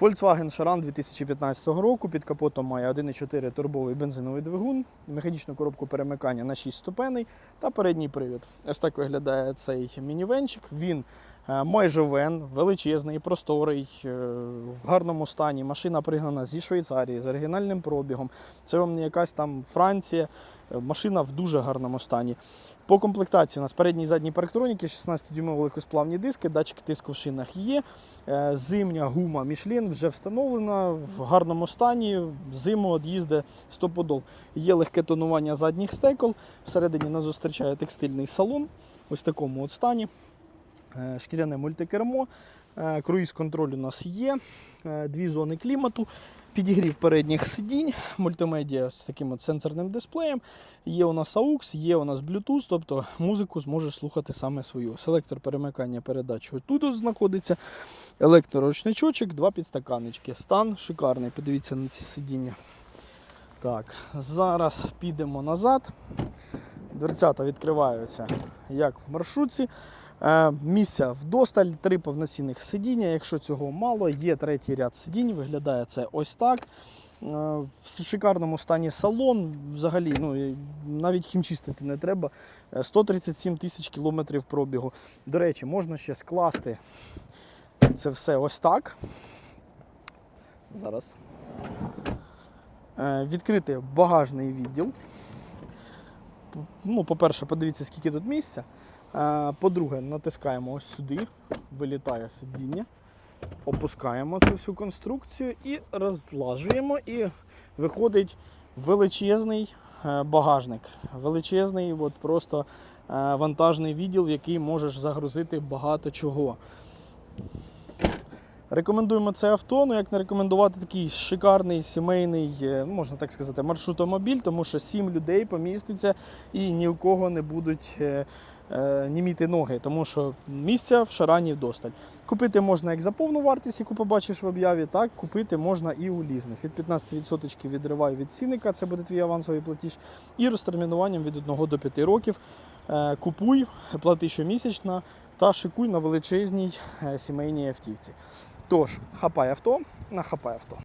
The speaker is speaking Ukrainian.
Volkswagen Charan 2015 року. Під капотом має 1,4 турбовий бензиновий двигун, механічну коробку перемикання на 6 ступеней та передній привід. Ось так виглядає цей мінівенчик. Він майже вен, величезний, просторий, е, в гарному стані. Машина пригнана зі Швейцарії з оригінальним пробігом. Це вам не якась там Франція. Е, Машина в дуже гарному стані. По комплектації у нас передні і задні парктроніки, 16-дюймові легкосплавні диски, датчики тиску в шинах є. Е, Зимня гума Michelin вже встановлена в гарному стані. Зиму од'їзде стопудов. Є легке тонування задніх стекол. Всередині нас зустрічає текстильний салон. Ось такому от стані. Е, Шкіряне мультикермо. Е, Круїз-контроль у нас є. Е, Дві зони клімату. Підігрів передніх сидінь, мультимедіа з таким от сенсорним дисплеєм. Є у нас AUX, є у нас Bluetooth, тобто музику зможеш слухати саме свою. Селектор перемикання передач тут знаходиться. Електроручничочок, два підстаканнички. Стан шикарний. Подивіться на ці сидіння. Так, зараз підемо назад. Дверцята відкриваються як в маршрутці. Е, Місця вдосталь, три повноцінних сидіння. Якщо цього мало, є третій ряд сидінь. Виглядає це ось так. Е, В шикарному стані салон. Взагалі, ну, навіть хімчистити не треба. Е, 137 тисяч кілометрів пробігу. До речі, можна ще скласти це все ось так. Зараз. Е, Відкрити багажний відділ. Ну, по-перше, подивіться, скільки тут місця. Е, По-друге, натискаємо ось сюди, вилітає сидіння, опускаємо цю всю конструкцію і розлажуємо. І виходить величезний е, багажник. Величезний, от просто е, вантажний відділ, в який можеш загрузити багато чого. Рекомендуємо це авто, ну як не рекомендувати такий шикарний сімейний, е, ну, можна так сказати, маршрутомобіль, тому що сім людей поміститься і ні у кого не будуть е, е, німіти ноги, тому що місця в шарані вдосталь. Купити можна як за повну вартість, яку побачиш в об'яві, так купити можна і у лізних. Від 15% відриваю від цінника, це буде твій авансовий платіж, і розтермінуванням від 1 до 5 років. Купуй, плати щомісячно та шикуй на величезній сімейній автівці. Тож, хапай авто на хапай авто.